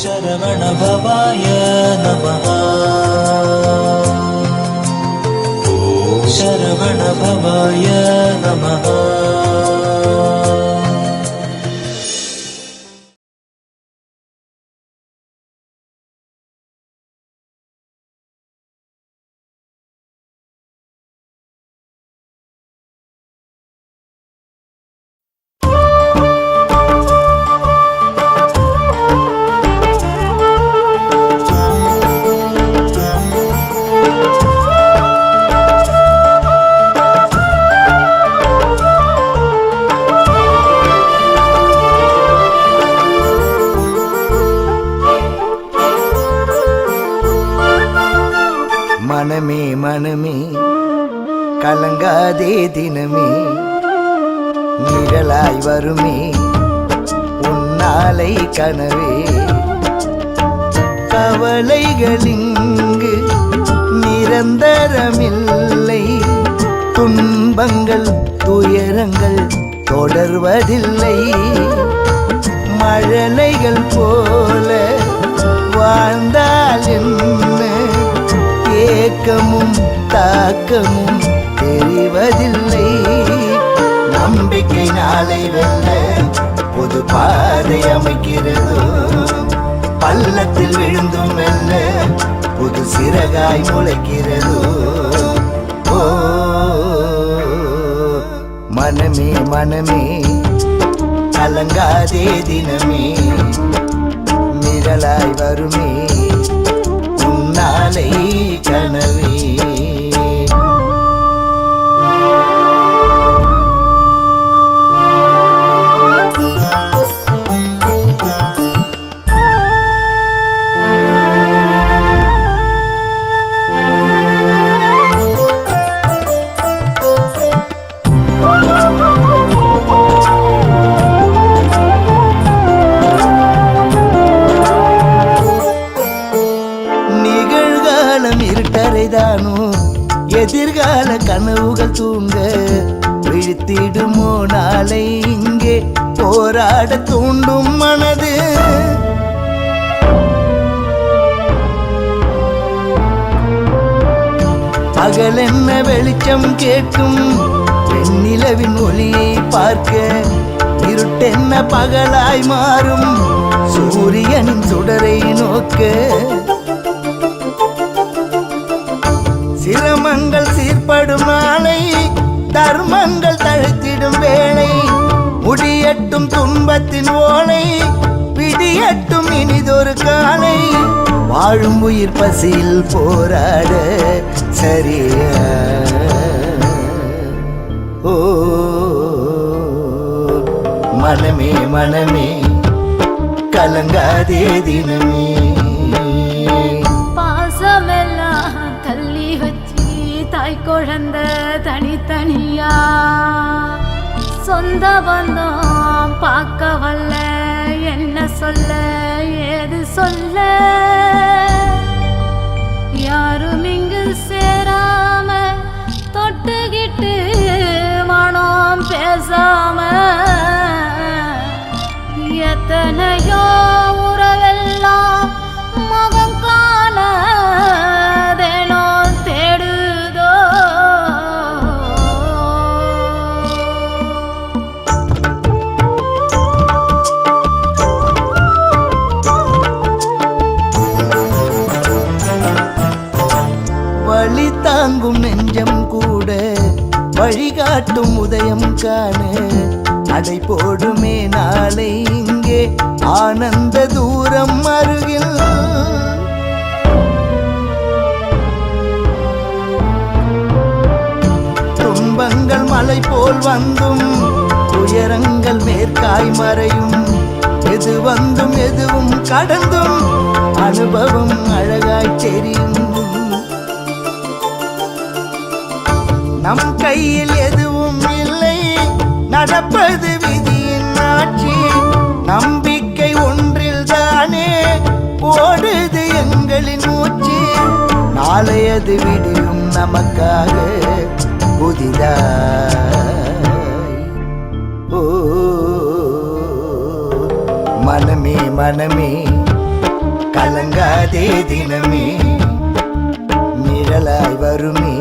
शरवणभवाय नमः ॐ शरवणभवाय नमः மனமே மனமே கலங்காதே தினமே. நிழலாய் வருமே உன்னாலை கனவே. கவலைகளிங்கு நிரந்தரமில்லை. துன்பங்கள் துயரங்கள் தொடர்வதில்லை. மழலைகள் போல வாழ்ந்த ஏக்கமும் தாக்கமும் தெரிவதில்லை. நம்பிக்கை நாளை வெல்ல புது பாதை அமைக்கிறதோ. பள்ளத்தில் விழுந்தும் வெல்ல புது சிறகாய் முளைக்கிறதோ. ஓ மனமே மனமே கலங்காதே தினமே. நிழலாய் வருமே. நாளை கனவே. எதிர்கால கனவுகள் தூங்க விழித்திடுமோ நாளை இங்கே போராட தூண்டும் மனது. பகலென்ன வெளிச்சம் கேட்கும்? வெண்ணிலவின் ஒளியை பார்க்க இருட்டென்ன பகலாய் மாறும்? சூரியனின் சுடரை நோக்க சிரமங்கள் சீர்படும் நாளை தர்மங்கள் தழுத்திடும் வேளை. முடியட்டும் துன்பத்தின் ஓலை பிடியட்டும் இனிதொரு காலை. வாழும் உயிர் பசியில் போராட சரியா? ஓ மனமே மனமே கலங்காதே தினமே. குழந்த தனித்தனியா? சொந்த பந்தம் பார்க்க வல்ல என்ன சொல்ல ஏது சொல்ல? வழிகாட்டும் உதயம் காண. அடை போடுமே நாளை இங்கே. ஆனந்த தூரம் அருகில். துன்பங்கள் மலை போல் வந்தும் துயரங்கள் மேற்காய் மறையும். எது வந்தும் எதுவும் கடந்தும் அனுபவம் அழகாய் தெரியும். நம் கையில் எதுவும் இல்லை. நடப்பது விதியின் ஆட்சி. நம்பிக்கை ஒன்றில் தானே ஓடுது எங்களின் மூச்சு. நாளையது விடியும் நமக்காக புதிதா ஓ மனமே மனமே கலங்காதே தினமே. நிழலாய் வருமே